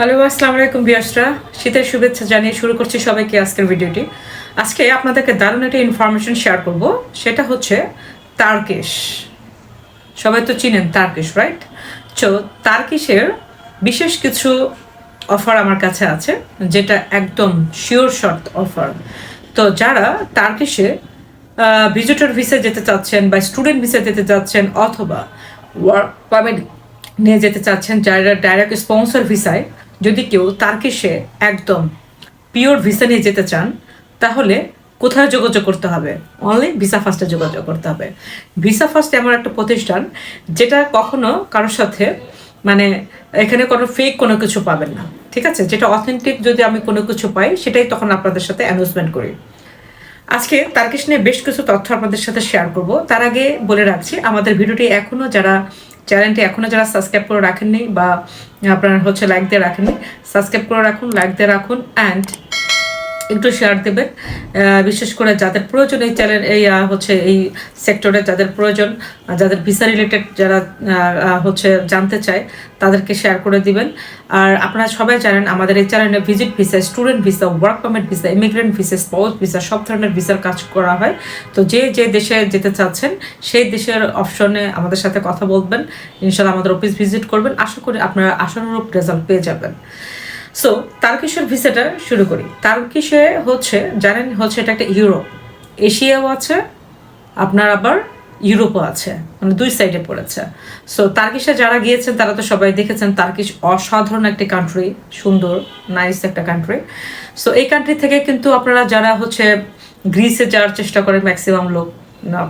Hello, আসসালামু আলাইকুম বিয়াসরা শীতের শুভেচ্ছা জানিয়ে শুরু করছি সবাইকে আজকের ভিডিওটি। আজকে আপনাদেরকে দারুণ একটা ইনফরমেশন শেয়ার করব। সেটা হচ্ছে তারকেশ। সবাই তো চিনেন তারকেশ রাইট তো তারকেশের বিশেষ কিছু অফার আমার কাছে আছে, যেটা একদম শিওর শর্ট অফার তো যারা তারকেশে ভিজিটর ভিসা যেতে চাচ্ছেন বা স্টুডেন্ট ভিসা যেতে চাচ্ছেন অথবা ওয়ার্ক পারমিট নিয়ে যেতে চাচ্ছেন, যারা ডাইরেক্ট স্পন্সর ভিসায় যদি কেউ তার্কিশে একদম পিওর ভিসা নিয়ে যেতে চান, তাহলে কোথায় যোগাযোগ করতে হবে? অনলি ভিসা ফার্স্টে যোগাযোগ করতে হবে। ভিসা ফার্স্ট এমন একটা প্রতিষ্ঠান যেটা কখনো কারোর সাথে মানে এখানে কোনো ফেক কোনো কিছু পাবেন না, ঠিক আছে? যেটা অথেন্টিক যদি আমি কোনো কিছু পাই, সেটাই তখন আপনাদের সাথে অ্যানাউন্সমেন্ট করি। আজকে তার্কিশ নিয়ে বেশ কিছু তথ্য আপনাদের সাথে শেয়ার করব। তার আগে বলে রাখছি, আমাদের ভিডিওটি এখনও যারা চ্যানেলটি এখনও যারা সাবস্ক্রাইব করে রাখেননি বা আপনার হচ্ছে লাইক দিয়ে রাখেননি সাবস্ক্রাইব করে রাখুন লাইক দিয়ে রাখুন অ্যান্ড একটু শেয়ার দেবেন বিশেষ করে যাদের প্রয়োজন এই চ্যানেল এই হচ্ছে এই সেক্টরে যাদের প্রয়োজন যাদের ভিসা রিলেটেড যারা হচ্ছে জানতে চায়, তাদেরকে শেয়ার করে দিবেন। আর আপনারা সবাই জানেন, আমাদের এই চ্যানেলে visit visa student visa work permit visa immigrant visa spouse visa সব ধরনের ভিসার কাজ করা হয়। তো যে যে দেশে যেতে চাচ্ছেন, সেই দেশের অপশনে আমাদের সাথে কথা বলবেন। ইনশাল্লাহ আমাদের অফিস ভিজিট করবেন। আশা করি আপনারা আশানুরূপ রেজাল্ট পেয়ে যাবেন। সো তারকেশ্বর ভিসাটা শুরু করি। তার্কিশে হচ্ছে, জানেন হচ্ছে এটা একটা ইউরোপ এশিয়াও আছে, আপনার আবার ইউরোপও আছে মানে দুই সাইডে পড়েছে। সো তার্কিশে যারা গিয়েছেন, তারা তো সবাই দেখেছেন তার্কিশ অসাধারণ একটি কান্ট্রি সুন্দর নাইস একটা কান্ট্রি সো এই কান্ট্রি থেকে কিন্তু আপনারা যারা হচ্ছে গ্রিসে যাওয়ার চেষ্টা করে ম্যাক্সিমাম লোক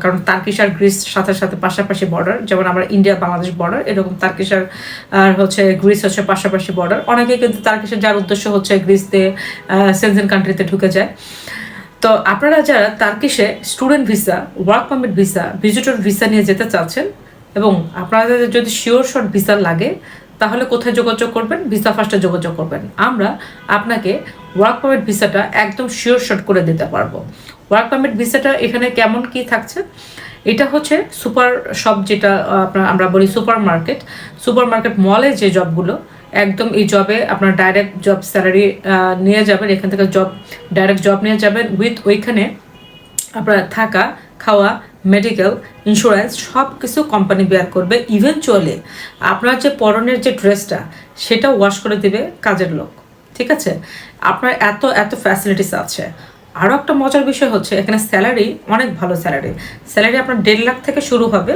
কারণ তার্কিশ আর গ্রিস সাথে সাথে পাশাপাশি বর্ডার যেমন আমরা ইন্ডিয়া বাংলাদেশ বর্ডার এরকম তার্কিশ আর হচ্ছে গ্রিস হচ্ছে পাশাপাশি বর্ডার অনেকে কিন্তু তার্কিশের যার উদ্দেশ্য হচ্ছে গ্রিসতে সেনজেন কান্ট্রিতে ঢুকে যায়। তো আপনারা যারা তার্কিশে student visa work permit visa visitor visa নিয়ে যেতে চাচ্ছেন এবং আপনাদের যদি শিওর শর্ট ভিসা লাগে, তাহলে কোথায় যোগাযোগ করবেন? ভিসা ফার্স্টে যোগাযোগ করবেন। আমরা আপনাকে ওয়ার্ক পারমিট ভিসাটা একদম শিওর শর্ট করে দিতে পারব। ওয়ার্ক পারমিট ভিসাটা এখানে কেমন কি থাকছে? এটা হচ্ছে সুপার শপ যেটা আপনার, আমরা বলি সুপার মার্কেট সুপার মার্কেট মলে যে জবগুলো একদম এই জবে আপনার ডাইরেক্ট জব স্যালারি নিয়ে যাবেন। এখান থেকে জব ডাইরেক্ট জব নিয়ে যাবেন উইথ ওইখানে আপনার থাকা, খাওয়া মেডিকেল ইন্স্যুরেন্স সব কিছু কোম্পানি বেয়ার করবে। ইভেনচুয়ালি আপনার যে পরনের যে ড্রেসটা সেটা ওয়াশ করে দিবে কাজের লোক। ঠিক আছে? আপনার এত এত ফ্যাসিলিটিস আছে। আরও একটা মজার বিষয় হচ্ছে, এখানে স্যালারি অনেক ভালো স্যালারি স্যালারি আপনার দেড় লাখ থেকে শুরু হবে,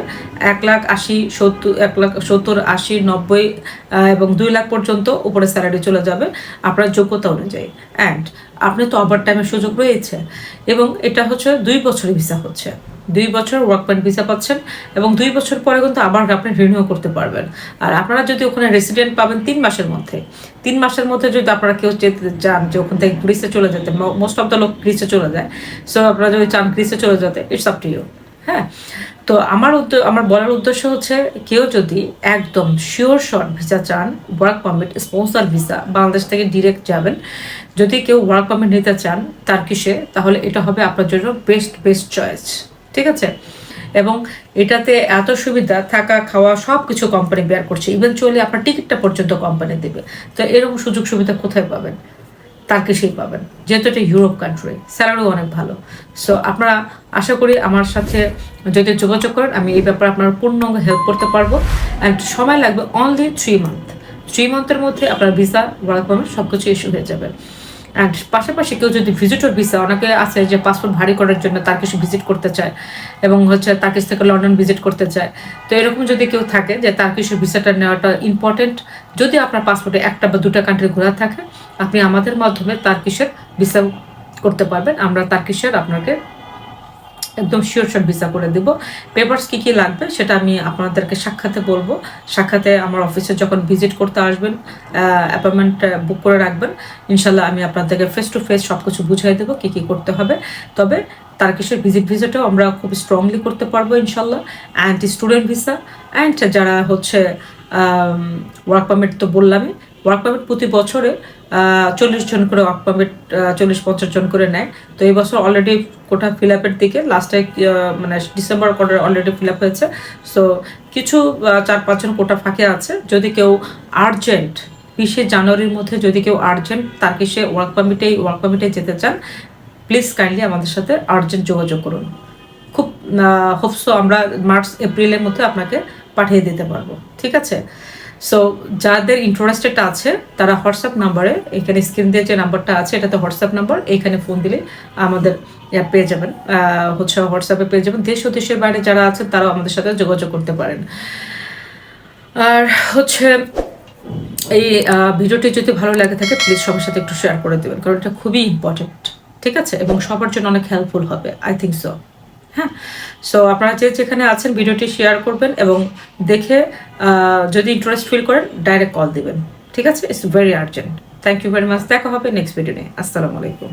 এক লাখ আশি, সত্তর, এক লাখ সত্তর, আশি, নব্বই এবং দুই লাখ পর্যন্ত উপরে স্যালারি চলে যাবে, আপনার যোগ্যতা অনুযায়ী। অ্যান্ড আপনি তো ওভার টাইমের সুযোগ রয়েছে। এবং এটা হচ্ছে দুই বছরের ভিসা হচ্ছে। দুই বছর ওয়ার্ক পয়েন্ট ভিসা পাচ্ছেন এবং দুই বছর পরে কিন্তু আবার আপনি রিনিউ করতে পারবেন। আর আপনারা যদি ওখানে রেসিডেন্ট পাবেন তিন মাসের মধ্যে। তিন মাসের মধ্যে যদি আপনারা কেউ যেতে চান যে ওখান থেকে গ্রিসে চলে যেতে মোস্ট অফ দ্য লোক গ্রিসে চলে যায়। সো আপনারা যদি চান গ্রিসে চলে যেতে ইটস আপ টু ইউ হ্যাঁ তো আমার আমার বলার উদ্দেশ্য হচ্ছে কেউ যদি একদম শিওর শর্ট ভিসা চান work permit sponsor visa Bangladesh থেকে ডিরেক্ট যাবেন, যদি কেউ ওয়ার্ক পারমিট নিতে চান তার কিসে তাহলে এটা হবে আপনার জন্য বেস্ট বেস্ট চয়েস ঠিক আছে? এবং এটাতে এত সুবিধা, থাকা, খাওয়া সব কিছু কোম্পানি বেয়ার করছে ইভেন ইভেনচুয়ালি আপনার টিকিটটা পর্যন্ত কোম্পানি দেবে, তো এরকম সুযোগ সুবিধা কোথায় পাবেন? তাকে সেই পাবেন। যেহেতু এটা ইউরোপ কান্ট্রি স্যালারিও অনেক ভালো। সো আপনারা আশা করি আমার সাথে যদি যোগাযোগ করেন, আমি এই ব্যাপারে আপনার পূর্ণ হেল্প করতে পারব। অ্যান্ড সময় লাগবে অনলি থ্রি মান্থ থ্রি মান্থের মধ্যে আপনার ভিসা ওয়ার্ক পারমিট সব কিছু ইস্যু হয়ে যাবে। অ্যান্ড পাশাপাশি কেউ যদি ভিজিটর ভিসা অনেকে আছে যে পাসপোর্ট ভারী করার জন্য তার কিছু ভিজিট করতে চায় এবং হচ্ছে তার কিছু থেকে লন্ডন ভিজিট করতে চায়। তো এরকম যদি কেউ থাকে যে তার কিছু ভিসাটা নেওয়াটা ইম্পর্টেন্ট যদি আপনার পাসপোর্টে একটা বা দুটা কান্ট্রি ঘোরা থাকে, আপনি আমাদের মাধ্যমে তার কিসের ভিসা করতে পারবেন। আমরা তার কিসের আপনাকে একদম শিওর শট ভিসা করে দেব। পেপারস কী কী লাগবে সেটা আমি আপনাদেরকে সাক্ষাতে বলব। সাক্ষাতে আমার অফিসে যখন ভিজিট করতে আসবেন অ্যাপয়েন্টমেন্ট বুক করে রাখবেন, ইনশাল্লাহ আমি আপনাদেরকে ফেস টু ফেস সব কিছু বুঝিয়ে দেবো কী কী করতে হবে। তবে তার কিসের ভিজিট ভিজিটও আমরা খুব স্ট্রংলি করতে পারব ইনশাল্লাহ। অ্যান্ড স্টুডেন্ট ভিসা অ্যান্ড যারা হচ্ছে ওয়ার্ক পারমিট তো বললামই ওয়ার্ক পারমিট প্রতি বছরে চল্লিশ জন করে ওয়ার্ক পারমিট চল্লিশ, পঞ্চাশ জন করে নেয়। তো এই বছর অলরেডি কোটা ফিল আপের দিকে লাস্টে মানে December quota already fill up হয়েছে। সো কিছু চার পাঁচজন কোটা ফাঁকে আছে। যদি কেউ আর্জেন্ট বিশে জানুয়ারির মধ্যে যদি কেউ আর্জেন্ট তাকে সে ওয়ার্ক পারমিটে ওয়ার্ক পারমিটে যেতে চান প্লিজ কাইন্ডলি আমাদের সাথে আর্জেন্ট যোগাযোগ করুন। খুব হোপসো আমরা মার্চ, এপ্রিলের মধ্যে আপনাকে পাঠিয়ে দিতে পারব। ঠিক আছে? সো যাদের ইন্টারেস্টেড আছে, তারা হোয়াটসঅ্যাপ নাম্বারে এখানে স্ক্রিন দিয়ে যে নাম্বারটা আছে, এটাতে হোয়াটসঅ্যাপ নাম্বার এখানে ফোন দিলে আমাদের পেয়ে যাবেন। হচ্ছে হোয়াটসঅ্যাপে পেয়ে যাবেন। দেশ ও দেশের বাইরে যারা আছে, তারাও আমাদের সাথে যোগাযোগ করতে পারেন। আর হচ্ছে, এই ভিডিওটি যদি ভালো লাগে থাকে প্লিজ সবার সাথে একটু শেয়ার করে দেবেন। কারণ এটা খুবই ইম্পর্টেন্ট ঠিক আছে? এবং সবার জন্য অনেক হেল্পফুল হবে আই থিঙ্ক সো হ্যাঁ? সো আপনারা যে যেখানে আছেন, ভিডিওটি শেয়ার করবেন এবং দেখে যদি ইন্টারেস্ট ফিল করেন ডাইরেক্ট কল দিবেন। ঠিক আছে? It's very urgent thank you very much দেখা হবে নেক্সট ভিডিও নিয়ে। আসসালামু আলাইকুম।